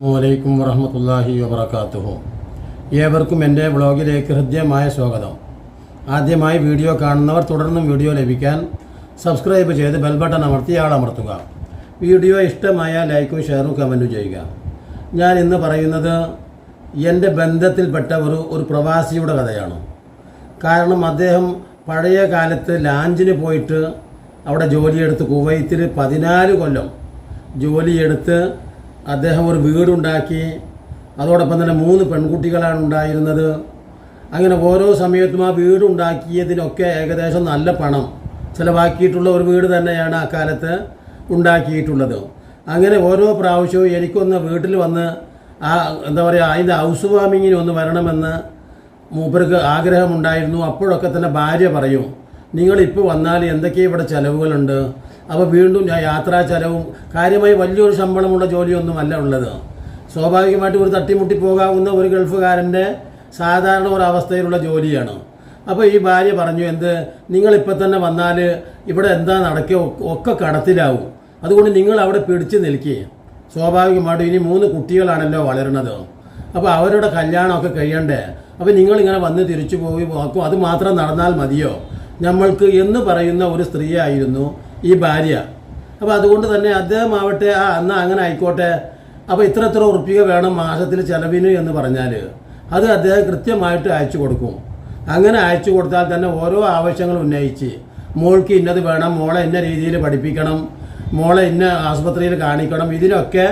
വലൈക്കും വറഹമത്തല്ലാഹി വബർക്കാത്തുഹു ഏവർക്കും എന്റെ വ്ളോഗിലേക്ക് ഹൃദ്യമായ സ്വാഗതം. ആദ്യമായി വീഡിയോ കാണുന്നവർ തുടർന്നും വീഡിയോ ലഭിക്കാൻ സബ്സ്ക്രൈബ് ചെയ്ത് ബെൽബട്ടൺ അമർത്തി ആളമർത്തുക. വീഡിയോ ഇഷ്ടമായ ലൈക്കും ഷെയറും കമന്റും ചെയ്യുക. ഞാൻ ഇന്ന് പറയുന്നത് എന്റെ ബന്ധത്തിൽപ്പെട്ട ഒരു ഒരു പ്രവാസിയുടെ കഥയാണ്. കാരണം അദ്ദേഹം പഴയ കാലത്ത് ലാഞ്ചിന് പോയിട്ട് അവിടെ ജോലിയെടുത്ത് കുവൈത്തിൽ പതിനാല് കൊല്ലം ജോലിയെടുത്ത് അദ്ദേഹം ഒരു വീടുണ്ടാക്കി. അതോടൊപ്പം തന്നെ മൂന്ന് പെൺകുട്ടികളാണ് ഉണ്ടായിരുന്നത്. അങ്ങനെ ഓരോ സമയത്തും ആ വീടുണ്ടാക്കിയതിനൊക്കെ ഏകദേശം നല്ല പണം ചിലവാക്കിയിട്ടുള്ള ഒരു വീട് തന്നെയാണ് അക്കാലത്ത് കാലത്ത് ഉണ്ടാക്കിയിട്ടുള്ളത്. അങ്ങനെ ഓരോ പ്രാവശ്യവും എനിക്കൊന്ന് വീട്ടിൽ വന്ന് ആ എന്താ പറയുക അതിന്റെ ഹൗസ് വാമിങ്ങിന് ഒന്ന് വരണമെന്ന് മൂപ്പർക്ക് ആഗ്രഹമുണ്ടായിരുന്നു. അപ്പോഴൊക്കെ തന്നെ ഭാര്യ പറയും നിങ്ങളിപ്പോൾ വന്നാൽ എന്തൊക്കെ ഇവിടെ ചിലവുകളുണ്ട്? അപ്പോൾ വീണ്ടും ഞാൻ യാത്രാ ചെലവും കാര്യമായി വലിയൊരു ശമ്പളമുള്ള ജോലിയൊന്നും അല്ല ഉള്ളത്. സ്വാഭാവികമായിട്ട് ഒരു തട്ടിമുട്ടി പോകാവുന്ന ഒരു ഗൾഫുകാരന്റെ സാധാരണ ഒരു അവസ്ഥയിലുള്ള ജോലിയാണ്. അപ്പോൾ ഈ ഭാര്യ പറഞ്ഞു എന്ത്? നിങ്ങളിപ്പോൾ തന്നെ വന്നാൽ ഇവിടെ എന്താ നടക്കുക ഒക്കെ കടത്തിലാവും. അതുകൊണ്ട് നിങ്ങൾ അവിടെ പിടിച്ച് നിൽക്കുക സ്വാഭാവികമായിട്ടും ഇനി മൂന്ന് കുട്ടികളാണല്ലോ വളരുന്നത് അപ്പോൾ അവരുടെ കല്യാണമൊക്കെ കഴിയണ്ടേ? അപ്പോൾ നിങ്ങളിങ്ങനെ വന്ന് തിരിച്ചു പോയി അത് മാത്രം നടന്നാൽ മതിയോ? നമ്മൾക്ക് എന്ന് പറയുന്ന ഒരു സ്ത്രീയായിരുന്നു ഈ ഭാര്യ. അപ്പോൾ അതുകൊണ്ട് തന്നെ അദ്ദേഹം ആവട്ടെ ആ എന്നാൽ അങ്ങനെ ആയിക്കോട്ടെ. അപ്പോൾ ഇത്ര ഇത്ര ഉറപ്പിക വേണം മാസത്തിൽ ചിലവിന് എന്ന് പറഞ്ഞാൽ അത് അദ്ദേഹം കൃത്യമായിട്ട് അയച്ചു കൊടുക്കും. അങ്ങനെ അയച്ചു കൊടുത്താൽ തന്നെ ഓരോ ആവശ്യങ്ങൾ ഉന്നയിച്ച്. മോൾക്ക് ഇന്നത് വേണം മോളെ ഇന്ന രീതിയിൽ പഠിപ്പിക്കണം മോളെ ഇന്ന ആസ്പത്രിയിൽ കാണിക്കണം. ഇതിനൊക്കെ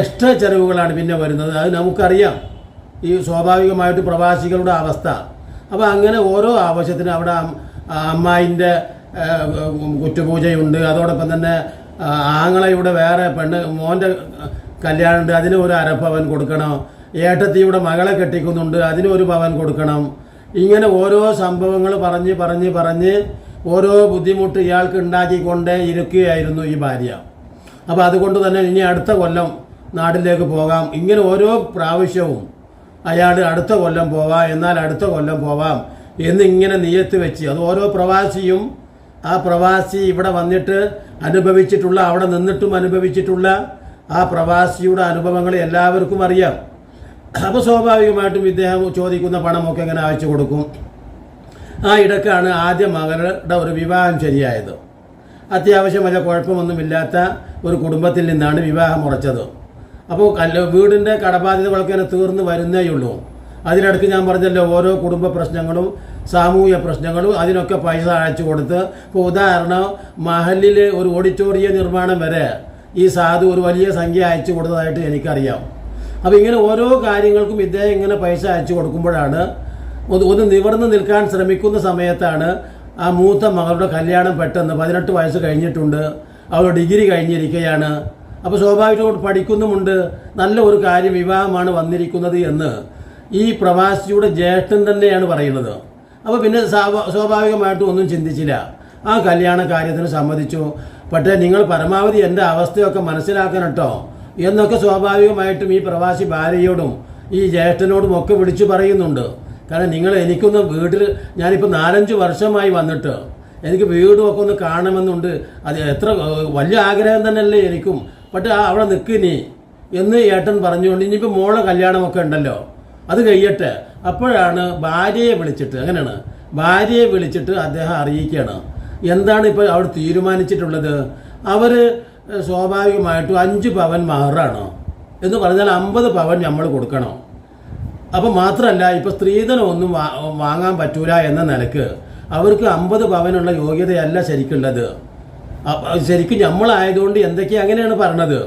എക്സ്ട്രാ ചിലവുകളാണ് പിന്നെ വരുന്നത്. അത് നമുക്കറിയാം. ഈ സ്വാഭാവികമായിട്ട് പ്രവാസികളുടെ അവസ്ഥ. അപ്പോൾ അങ്ങനെ ഓരോ ആവശ്യത്തിനും അവിടെ അമ്മായിന്റെ കുറ്റുപൂജയുണ്ട്. അതോടൊപ്പം തന്നെ ആങ്ങളയുടെ വേറെ പെണ്ണ് മോന്റെ കല്യാണമുണ്ട്. അതിന് ഒരു അരപ്പവൻ കൊടുക്കണം. ഏട്ടത്തിയുടെ മകളെ കെട്ടിക്കുന്നുണ്ട്. അതിന് ഒരു പവൻ കൊടുക്കണം. ഇങ്ങനെ ഓരോ സംഭവങ്ങൾ പറഞ്ഞ് പറഞ്ഞ് പറഞ്ഞ് ഓരോ ബുദ്ധിമുട്ട് ഇയാൾക്ക് ഉണ്ടാക്കിക്കൊണ്ടേ ഇരിക്കുകയായിരുന്നു ഈ ഭാര്യ. അപ്പോൾ അതുകൊണ്ട് തന്നെ ഇനി അടുത്ത കൊല്ലം നാട്ടിലേക്ക് പോകാം. ഇങ്ങനെ ഓരോ പ്രാവശ്യവും അയാൾ അടുത്ത കൊല്ലം പോവാം. എന്നാൽ അടുത്ത കൊല്ലം പോവാം എന്നിങ്ങനെ നിയത്ത് വെച്ച് അത് ഓരോ പ്രവാസിയും ആ പ്രവാസി ഇവിടെ വന്നിട്ട് അനുഭവിച്ചിട്ടുള്ള അവിടെ നിന്നിട്ടും അനുഭവിച്ചിട്ടുള്ള ആ പ്രവാസിയുടെ അനുഭവങ്ങൾ എല്ലാവർക്കും അറിയാം. അപ്പോൾ സ്വാഭാവികമായിട്ടും ഇദ്ദേഹം ചോദിക്കുന്ന പണമൊക്കെ ഇങ്ങനെ അയച്ചു കൊടുക്കും? ആ ഇടക്കാണ് ആദ്യ മകളുടെ ഒരു വിവാഹം ശരിയായത്. അത്യാവശ്യം വല്ല കുഴപ്പമൊന്നുമില്ലാത്ത ഒരു കുടുംബത്തിൽ നിന്നാണ് വിവാഹം ഉറച്ചത് അപ്പോൾ കല്ല വീടിന്റെ കടബാധ്യതകളൊക്കെ തീർന്നു വരുന്നേയുള്ളൂ അതിനിടയ്ക്ക് ഞാൻ പറഞ്ഞല്ലോ ഓരോ കുടുംബ പ്രശ്നങ്ങളും സാമൂഹ്യ പ്രശ്നങ്ങളും അതിനൊക്കെ പൈസ അയച്ചു കൊടുത്ത് ഇപ്പോൾ ഉദാഹരണം മഹലിൽ ഒരു ഓഡിറ്റോറിയ നിർമ്മാണം വരെ ഈ സാധു ഒരു വലിയ സംഖ്യ അയച്ചു കൊടുത്തതായിട്ട് എനിക്കറിയാം. അപ്പോൾ ഇങ്ങനെ ഓരോ കാര്യങ്ങൾക്കും ഇദ്ദേഹം ഇങ്ങനെ പൈസ അയച്ചു കൊടുക്കുമ്പോഴാണ് ഒന്ന് നിവർന്ന് നിൽക്കാൻ ശ്രമിക്കുന്ന സമയത്താണ് ആ മൂത്ത മകളുടെ കല്യാണം പെട്ടെന്ന് പതിനെട്ട് വയസ്സ് കഴിഞ്ഞിട്ടുണ്ട്. അവൾ ഡിഗ്രി കഴിഞ്ഞിരിക്കുകയാണ് അപ്പോൾ സ്വാഭാവികമായിട്ട് പഠിക്കുന്നുമുണ്ട്. നല്ല ഒരു കാര്യം വിവാഹമാണ് വന്നിരിക്കുന്നത് എന്ന് ഈ പ്രവാസിയുടെ ജ്യേഷ്ഠൻ തന്നെയാണ് പറയുന്നത്. അപ്പോൾ പിന്നെ സ്വാഭാവികമായിട്ടും ഒന്നും ചിന്തിച്ചില്ല. ആ കല്യാണ കാര്യത്തിന് സമ്മതിച്ചു. പക്ഷേ നിങ്ങൾ പരമാവധി എന്റെ അവസ്ഥയൊക്കെ മനസ്സിലാക്കണം കേട്ടോ എന്നൊക്കെ സ്വാഭാവികമായിട്ടും ഈ പ്രവാസി ഭാര്യയോടും ഈ ജ്യേഷ്ഠനോടും ഒക്കെ വിളിച്ചു പറയുന്നുണ്ട്. കാരണം നിങ്ങൾ എനിക്കൊന്ന് വീട്ടിൽ ഞാനിപ്പോൾ നാലഞ്ച് വർഷമായി വന്നിട്ട് എനിക്ക് വീടും ഒക്കെ ഒന്ന് കാണണമെന്നുണ്ട്. അത് എത്ര വലിയ ആഗ്രഹം തന്നെയല്ലേ എനിക്കും. പക്ഷേ അവിടെ നിൽക്ക് നീ എന്ന് ഏട്ടൻ പറഞ്ഞുകൊണ്ട് ഇനിയിപ്പോൾ മോളെ കല്യാണമൊക്കെ ഉണ്ടല്ലോ. അത് കഴിയട്ടെ. അപ്പോഴാണ് ഭാര്യയെ വിളിച്ചിട്ട് അങ്ങനെയാണ് ഭാര്യയെ വിളിച്ചിട്ട് അദ്ദേഹം അറിയിക്കുകയാണ്. എന്താണ് ഇപ്പോൾ അവർ തീരുമാനിച്ചിട്ടുള്ളത്? അവർ സ്വാഭാവികമായിട്ടും അഞ്ച് പവൻ മഹറാണ്. എന്ന് പറഞ്ഞാൽ അമ്പത് പവൻ നമ്മൾ കൊടുക്കണം. അപ്പം മാത്രമല്ല ഇപ്പോൾ സ്ത്രീധനം ഒന്നും വാങ്ങാൻ പറ്റൂല എന്ന നിലയ്ക്ക് അവർക്ക് അമ്പത് പവനുള്ള യോഗ്യതയല്ല ശരിക്കുള്ളത്. ശരിക്കും നമ്മളായതുകൊണ്ട് എന്തൊക്കെയാണ് അങ്ങനെയാണ് പറഞ്ഞത്?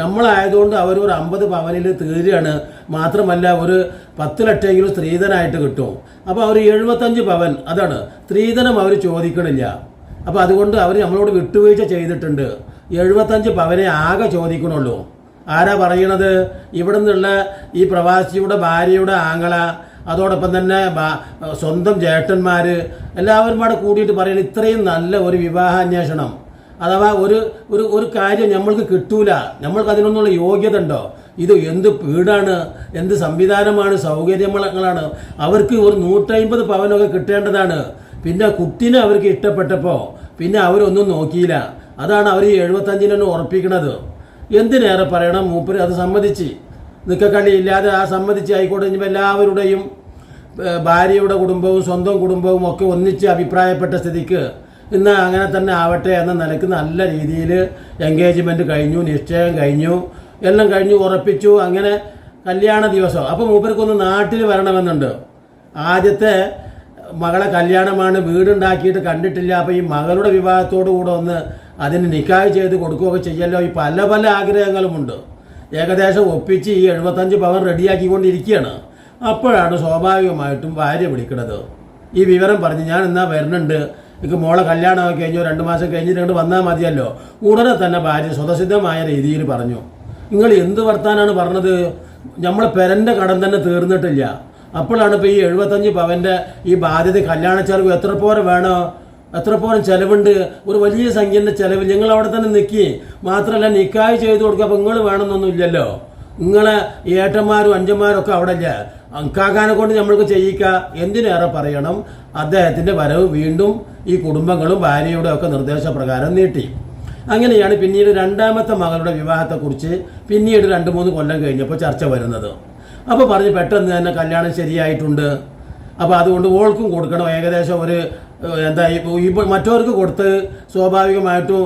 നമ്മളായതുകൊണ്ട് ഒരു അമ്പത് പവനിൽ തീരുകയാണ് മാത്രമല്ല ഒരു പത്ത് ലക്ഷമെങ്കിലും സ്ത്രീധനായിട്ട് കിട്ടും. അപ്പോൾ അവർ എഴുപത്തഞ്ച് പവൻ അതാണ്. സ്ത്രീധനം അവർ ചോദിക്കണില്ല. അപ്പോൾ അതുകൊണ്ട് അവർ നമ്മളോട് വിട്ടുവീഴ്ച ചെയ്തിട്ടുണ്ട്. എഴുപത്തഞ്ച് പവനെ ആകെ ചോദിക്കണുള്ളൂ. ആരാ പറയണത്? ഇവിടെ നിന്നുള്ള ഈ പ്രവാസിയുടെ ഭാര്യയുടെ ആങ്ങള അതോടൊപ്പം തന്നെ സ്വന്തം ചേട്ടന്മാർ എല്ലാവരും കൂടെ കൂടിയിട്ട് പറയുന്നത് ഇത്രയും നല്ല ഒരു വിവാഹാന്വേഷണം. അഥവാ ഒരു ഒരു ഒരു കാര്യം നമ്മൾക്ക് കിട്ടൂല നമ്മൾക്ക് അതിനൊന്നുള്ള യോഗ്യത ഉണ്ടോ? ഇത് എന്ത് വീടാണ്? എന്ത് സംവിധാനമാണ്? സൗകര്യങ്ങളാണ് അവർക്ക് ഒരു നൂറ്റമ്പത് പവനൊക്കെ കിട്ടേണ്ടതാണ്. പിന്നെ കുട്ടിനെ അവർക്ക് ഇഷ്ടപ്പെട്ടപ്പോൾ പിന്നെ അവരൊന്നും നോക്കിയില്ല. അതാണ് അവർ ഈ എഴുപത്തഞ്ചിനെന്ന് ഉറപ്പിക്കുന്നത് എന്തിനേറെ പറയണം മൂപ്പർ അത് സമ്മതിച്ച്. നിൽക്കക്കള്ളി ഇല്ലാതെ ആ സമ്മതിച്ച് ആയിക്കോട്ടെ എല്ലാവരുടെയും ഭാര്യയുടെ കുടുംബവും സ്വന്തം കുടുംബവും ഒക്കെ ഒന്നിച്ച് അഭിപ്രായപ്പെട്ട സ്ഥിതിക്ക് ഇന്ന് അങ്ങനെ തന്നെ ആവട്ടെ എന്ന നിലയ്ക്ക് നല്ല രീതിയിൽ എൻഗേജ്മെന്റ് കഴിഞ്ഞു നിശ്ചയം കഴിഞ്ഞു. എല്ലാം കഴിഞ്ഞു ഉറപ്പിച്ചു. അങ്ങനെ കല്യാണ ദിവസം. അപ്പോൾ മൂപ്പർക്കൊന്ന് നാട്ടിൽ വരണമെന്നുണ്ട്. ആദ്യത്തെ മകളെ കല്യാണമാണ് വീടുണ്ടാക്കിയിട്ട് കണ്ടിട്ടില്ല. അപ്പോൾ ഈ മകളുടെ വിവാഹത്തോടു കൂടെ ഒന്ന് അതിന് നിക്കായ് ചെയ്ത് കൊടുക്കുകയൊക്കെ ചെയ്യല്ലോ. ഈ പല പല ആഗ്രഹങ്ങളുമുണ്ട്. ഏകദേശം ഒപ്പിച്ച് ഈ എഴുപത്തഞ്ച് പവൻ റെഡിയാക്കിക്കൊണ്ടിരിക്കുകയാണ്. അപ്പോഴാണ് സ്വാഭാവികമായിട്ടും ഭാര്യ വിളിക്കുന്നത്. ഈ വിവരം പറഞ്ഞ് ഞാൻ എന്നാ വരുന്നുണ്ട്. എനിക്ക് മോളെ കല്യാണമൊക്കെ കഴിഞ്ഞോ രണ്ട് മാസം കഴിഞ്ഞിട്ട് വന്നാൽ മതിയല്ലോ. ഉടനെ തന്നെ ഭാര്യ സ്വതസിദ്ധമായ രീതിയിൽ പറഞ്ഞു. നിങ്ങൾ എന്ത് വർത്താനാണ് പറഞ്ഞത്? നമ്മളെ പെരന്റെ കടം തന്നെ തീർന്നിട്ടില്ല. അപ്പോഴാണ് ഇപ്പോൾ ഈ എഴുപത്തഞ്ച് പവന്റെ ഈ ബാധ്യത കല്യാണ ചെലവ് എത്ര പോരെ വേണോ? എത്ര പോരം ചെലവുണ്ട്? ഒരു വലിയ സംഖ്യന്റെ ചിലവ് ഞങ്ങൾ അവിടെ തന്നെ നിൽക്കി മാത്രമല്ല നിക്കായ് ചെയ്ത് കൊടുക്കുക അപ്പോൾ നിങ്ങൾ വേണമെന്നൊന്നും ഇല്ലല്ലോ. നിങ്ങളെ ഏട്ടന്മാരും അഞ്ചന്മാരും ഒക്കെ അവിടെ ഇല്ല കൊണ്ട് നമ്മൾക്ക് ചെയ്യിക്ക. എന്തിനേറെ പറയണം? അദ്ദേഹത്തിന്റെ വരവ് വീണ്ടും ഈ കുടുംബങ്ങളും ഭാര്യയുടെ ഒക്കെ നിർദ്ദേശപ്രകാരം നീട്ടി. അങ്ങനെയാണ് പിന്നീട് രണ്ടാമത്തെ മകളുടെ വിവാഹത്തെക്കുറിച്ച് പിന്നീട് രണ്ട് മൂന്ന് കൊല്ലം കഴിഞ്ഞപ്പോൾ ചർച്ച വരുന്നത്. അപ്പോൾ പറഞ്ഞ് പെട്ടെന്ന് തന്നെ കല്യാണം ശരിയായിട്ടുണ്ട്. അപ്പോൾ അതുകൊണ്ട് ഓൾക്കും കൊടുക്കണം. ഏകദേശം ഒരു എന്താ ഇപ്പോൾ മറ്റവർക്ക് കൊടുത്ത് സ്വാഭാവികമായിട്ടും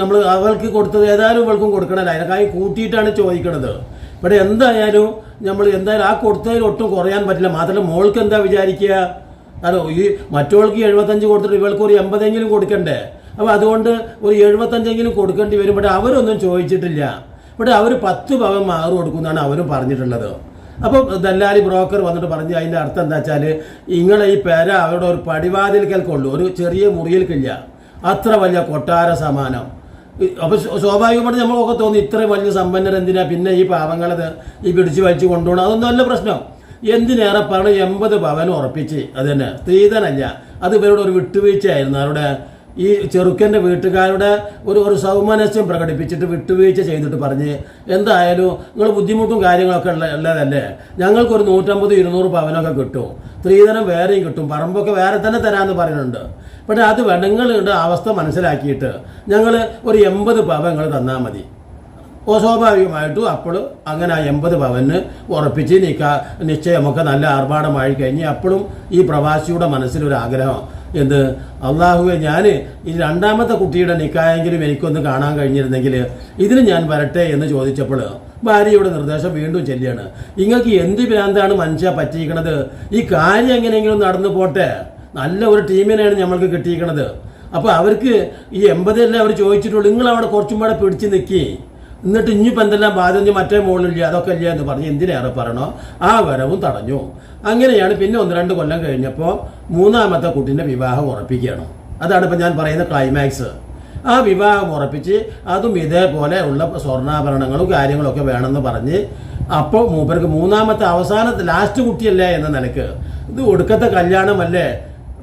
നമ്മൾ അവൾക്ക് കൊടുത്തത് ഏതായാലും ഇവൾക്കും കൊടുക്കണമല്ലോ. അതിനൊക്കെ കൂട്ടിയിട്ടാണ് ചോദിക്കണത്. ഇവിടെ എന്തായാലും നമ്മൾ എന്തായാലും ആ കൊടുത്തതിൽ ഒട്ടും കുറയാൻ പറ്റില്ല. മാത്രമല്ല മോൾക്ക് എന്താ വിചാരിക്കുക? അല്ലോ ഈ മറ്റവൾക്ക് എഴുപത്തഞ്ച് കൊടുത്തിട്ട് ഇവൾക്ക് ഒരു എൺപതെങ്കിലും കൊടുക്കണ്ടേ? അപ്പോൾ അതുകൊണ്ട് ഒരു എഴുപത്തഞ്ചെങ്കിലും കൊടുക്കേണ്ടി വരും. ഇവിടെ അവരൊന്നും ചോദിച്ചിട്ടില്ല. ഇവിടെ അവർ പത്ത് പവൻ മാറ് കൊടുക്കുന്നതാണ് അവരും പറഞ്ഞിട്ടുള്ളത്. അപ്പോൾ ദല്ലാലി ബ്രോക്കർ വന്നിട്ട് പറഞ്ഞു അതിന്റെ അർത്ഥം എന്താ വെച്ചാൽ നിങ്ങളെ ഈ പേര അവരുടെ ഒരു പടിവാതിൽ പടിവാതിൽക്കൽക്കുള്ളൂ ഒരു ചെറിയ മുറിയിൽക്കില്ല. അത്ര വലിയ കൊട്ടാര സമാനം. അപ്പോൾ സ്വാഭാവികമായിട്ട് നമ്മളൊക്കെ തോന്നി ഇത്ര വലിയ സമ്പന്നർ എന്തിനാ? പിന്നെ ഈ പാവങ്ങളത് ഈ പിടിച്ച് വലിച്ചു കൊണ്ടുപോകണം അതൊന്നും അല്ല പ്രശ്നം. എന്തിനേറെ പറഞ്ഞ് എൺപത് പവൻ ഉറപ്പിച്ച് അത് തന്നെ. സ്ത്രീധനല്ല. അത് ഇവരുടെ ഒരു വിട്ടുവീഴ്ചയായിരുന്നു. അവരുടെ ഈ ചെറുക്കന്റെ വീട്ടുകാരുടെ ഒരു ഒരു സൗമനസ്യം പ്രകടിപ്പിച്ചിട്ട് വിട്ടുവീഴ്ച ചെയ്തിട്ട് പറഞ്ഞ് എന്തായാലും നിങ്ങൾ ബുദ്ധിമുട്ടും കാര്യങ്ങളൊക്കെ ഉള്ള ഉള്ളതല്ലേ? ഞങ്ങൾക്കൊരു നൂറ്റമ്പത് ഇരുന്നൂറ് പവനൊക്കെ കിട്ടും. സ്ത്രീധനം വേറെയും കിട്ടും. പറമ്പൊക്കെ വേറെ തന്നെ തരാമെന്ന് പറയുന്നുണ്ട്. പക്ഷേ അത് വെണങ്ങളുടെ അവസ്ഥ മനസ്സിലാക്കിയിട്ട് ഞങ്ങൾ ഒരു എൺപത് പവൻ നിങ്ങൾ തന്നാൽ മതി. ഓ സ്വാഭാവികമായിട്ടും അപ്പോൾ അങ്ങനെ ആ എൺപത് പവന് ഉറപ്പിച്ച് നിൽക്കുക നിശ്ചയമൊക്കെ നല്ല ആർഭാടമായി കഴിഞ്ഞ് അപ്പോഴും ഈ പ്രവാസിയുടെ മനസ്സിലൊരു ആഗ്രഹം. എന്ത്? അള്ളാഹുവെ ഞാൻ ഈ രണ്ടാമത്തെ കുട്ടിയുടെ നിക്കായെങ്കിലും എനിക്കൊന്ന് കാണാൻ കഴിഞ്ഞിരുന്നെങ്കിൽ ഇതിന് ഞാൻ വരട്ടെ എന്ന് ചോദിച്ചപ്പോൾ ഭാര്യയുടെ നിർദ്ദേശം വീണ്ടും ചെല്ലുകയാണ്. നിങ്ങൾക്ക് എന്ത് ഭ്രാന്താണ് മനുഷ്യ പറ്റിയിരിക്കണത്? ഈ കാര്യം എങ്ങനെയെങ്കിലും നടന്നു പോട്ടെ. നല്ല ഒരു ടീമിനെയാണ് നമ്മൾക്ക് കിട്ടിയിരിക്കണത്. അപ്പോൾ അവർക്ക് ഈ എൺപതല്ലേ അവർ ചോദിച്ചിട്ടുള്ളൂ. നിങ്ങൾ അവിടെ കുറച്ചും കൂടെ പിടിച്ച് നിൽക്കി എന്നിട്ട് ഇനിയിപ്പോൾ എന്തെല്ലാം ബാധ്യത മറ്റേ മുകളിലില്ല അതൊക്കെ ഇല്ല എന്ന് പറഞ്ഞ് എന്തിനേറെ പറയണോ? ആ വരവും തടഞ്ഞു. അങ്ങനെയാണ് പിന്നെ ഒന്ന് രണ്ട് കൊല്ലം കഴിഞ്ഞപ്പോൾ മൂന്നാമത്തെ കുട്ടീന്റെ വിവാഹം ഉറപ്പിക്കുകയാണ്. അതാണ് ഇപ്പം ഞാൻ പറയുന്ന ക്ലൈമാക്സ് ആ വിവാഹം ഉറപ്പിച്ച് അതും ഇതേപോലെ ഉള്ള സ്വർണാഭരണങ്ങളും കാര്യങ്ങളൊക്കെ വേണമെന്ന് പറഞ്ഞ് അപ്പോൾ മൂപ്പർക്ക് മൂന്നാമത്തെ അവസാനത്തെ ലാസ്റ്റ് കുട്ടിയല്ലേ എന്ന നിലയ്ക്ക്. ഇത് ഒടുക്കത്തെ കല്യാണമല്ലേ?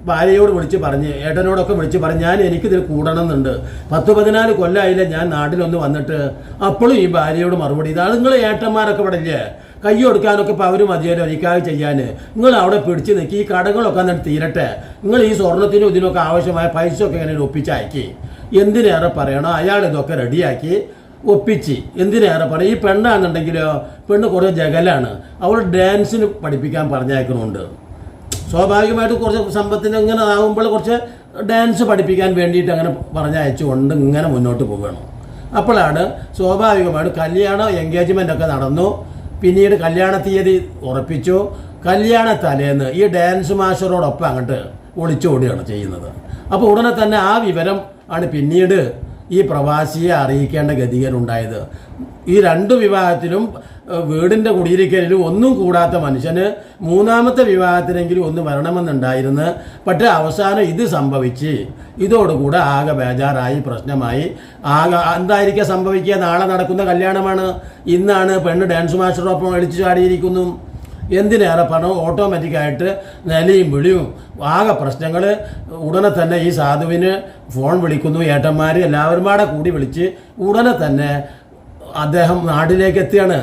ഭാര്യയോട് വിളിച്ച് പറഞ്ഞ് ഏട്ടനോടൊക്കെ വിളിച്ച് പറഞ്ഞ് ഞാൻ എനിക്കിതിൽ കൂടണമെന്നുണ്ട്. പത്ത് പതിനാല് കൊല്ലായില്ല ഞാൻ നാട്ടിലൊന്ന് വന്നിട്ട്. അപ്പോഴും ഈ ഭാര്യയോട് മറുപടി ഇതാണ് നിങ്ങൾ ഏട്ടന്മാരൊക്കെ ഇവിടെ കൈ കൊടുക്കാനൊക്കെ ഇപ്പോൾ അവർ മതിയല്ലോ എനിക്കാകെ ചെയ്യാൻ നിങ്ങൾ അവിടെ പിടിച്ച് നിൽക്കി ഈ കടകളൊക്കെ എന്നിട്ട് തീരട്ടെ. നിങ്ങൾ ഈ സ്വർണത്തിനും ഇതിനൊക്കെ ആവശ്യമായ പൈസ ഒക്കെ ഇങ്ങനെ ഒപ്പിച്ചയക്കി. എന്തിനേറെ പറയണോ? അയാൾ ഇതൊക്കെ റെഡിയാക്കി ഒപ്പിച്ച്. എന്തിനേറെ പറയും ഈ പെണ്ണാണെന്നുണ്ടെങ്കിലോ പെണ്ണ് കുറേ ജഗലാണ്. അവൾ ഡാൻസിന് പഠിപ്പിക്കാൻ പറഞ്ഞയക്കണമുണ്ട് സ്വാഭാവികമായിട്ട് കുറച്ച് സമ്പത്തിന് ഇങ്ങനെ ആകുമ്പോൾ കുറച്ച് ഡാൻസ് പഠിപ്പിക്കാൻ വേണ്ടിയിട്ട് അങ്ങനെ പറഞ്ഞയച്ചുകൊണ്ട് ഇങ്ങനെ മുന്നോട്ട് പോവുകയാണ്. അപ്പോഴാണ് സ്വാഭാവികമായിട്ട് കല്യാണം എൻഗേജ്മെന്റ് ഒക്കെ നടന്നു. പിന്നീട് കല്യാണ തീയതി ഉറപ്പിച്ചു. കല്യാണ തലേന്ന് ഈ ഡാൻസ് മാസ്റ്ററോടൊപ്പം അങ്ങോട്ട് ഒളിച്ചോടുകയാണ് ചെയ്യുന്നത്. അപ്പോൾ ഉടനെ തന്നെ ആ വിവരം ആണ് പിന്നീട് ഈ പ്രവാസിയെ അറിയിക്കേണ്ട ഗതികേടുണ്ടായത് ഈ രണ്ട് വിവാഹത്തിലും വീടിന്റെ കുടിയിരിക്കലിലും ഒന്നും കൂടാത്ത മനുഷ്യന് മൂന്നാമത്തെ വിവാഹത്തിനെങ്കിലും ഒന്ന് വരണമെന്നുണ്ടായിരുന്നു. പക്ഷേ അവസാനം ഇത് സംഭവിച്ച്. ഇതോടുകൂടെ ആകെ ബേജാറായി പ്രശ്നമായി. ആകെ എന്തായിരിക്കും സംഭവിക്കുക? നാളെ നടക്കുന്ന കല്യാണമാണ്. ഇന്നാണ് പെണ്ണ് ഡാൻസ് മാസ്റ്ററോടൊപ്പം അടിച്ചു ചാടിയിരിക്കുന്നു. എന്തിനേറെ പണം ഓട്ടോമാറ്റിക്കായിട്ട് നിലയും വിളിയും ആകെ പ്രശ്നങ്ങൾ ഉടനെ തന്നെ ഈ സാധുവിന് ഫോൺ വിളിക്കുന്നു ഏട്ടന്മാർ എല്ലാവരും പാടെ കൂടി വിളിച്ച് ഉടനെ തന്നെ അദ്ദേഹം നാട്ടിലേക്ക് എത്തിയാണ്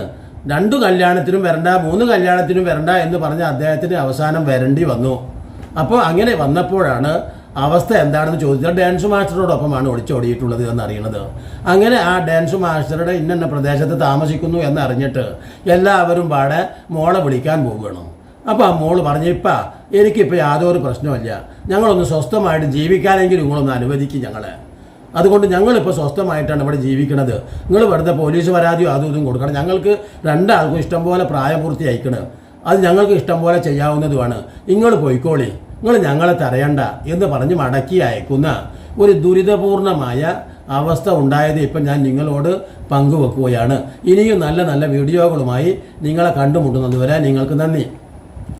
രണ്ടു കല്യാണത്തിനും വരണ്ട മൂന്ന് കല്യാണത്തിനും വരണ്ട എന്ന് പറഞ്ഞ് അദ്ദേഹത്തിന് അവസാനം വരേണ്ടി വന്നു. അപ്പോൾ അങ്ങനെ വന്നപ്പോഴാണ് അവസ്ഥ എന്താണെന്ന് ചോദിച്ചാൽ ഡാൻസ് മാസ്റ്ററോടൊപ്പമാണ് ഒളിച്ചോടിയിട്ടുള്ളത് എന്നറിയണത്. അങ്ങനെ ആ ഡാൻസ് മാസ്റ്ററുടെ ഇന്ന പ്രദേശത്ത് താമസിക്കുന്നു എന്നറിഞ്ഞിട്ട് എല്ലാവരും പാടെ മോളെ വിളിക്കാൻ പോവുകയാണ്. അപ്പോൾ ആ മോൾ പറഞ്ഞു ഇപ്പാ എനിക്കിപ്പോൾ യാതൊരു പ്രശ്നമില്ല ഞങ്ങളൊന്ന് സ്വസ്ഥമായിട്ട് ജീവിക്കാനെങ്കിലും നിങ്ങളൊന്ന് അനുവദിക്കും ഞങ്ങളെ. അതുകൊണ്ട് ഞങ്ങളിപ്പോൾ സ്വസ്ഥമായിട്ടാണ് ഇവിടെ ജീവിക്കുന്നത് നിങ്ങൾ വെറുതെ പോലീസ് പരാതിയോ അതും ഇതും കൊടുക്കണം. ഞങ്ങൾക്ക് രണ്ടാൾക്കും ഇഷ്ടംപോലെ പ്രായപൂർത്തി അയക്കണം അത് ഞങ്ങൾക്ക് ഇഷ്ടം പോലെ ചെയ്യാവുന്നതുമാണ്. നിങ്ങൾ പോയിക്കോളി. നിങ്ങൾ ഞങ്ങളെ തരയണ്ട എന്ന് പറഞ്ഞ് മടക്കി അയക്കുന്ന ഒരു ദുരിതപൂർണമായ അവസ്ഥ ഉണ്ടായത് ഇപ്പം ഞാൻ നിങ്ങളോട് പങ്കുവെക്കുകയാണ്. ഇനിയും നല്ല നല്ല വീഡിയോകളുമായി നിങ്ങളെ കണ്ടുമുട്ടുന്നതുവരെ നിങ്ങൾക്ക് നന്ദി.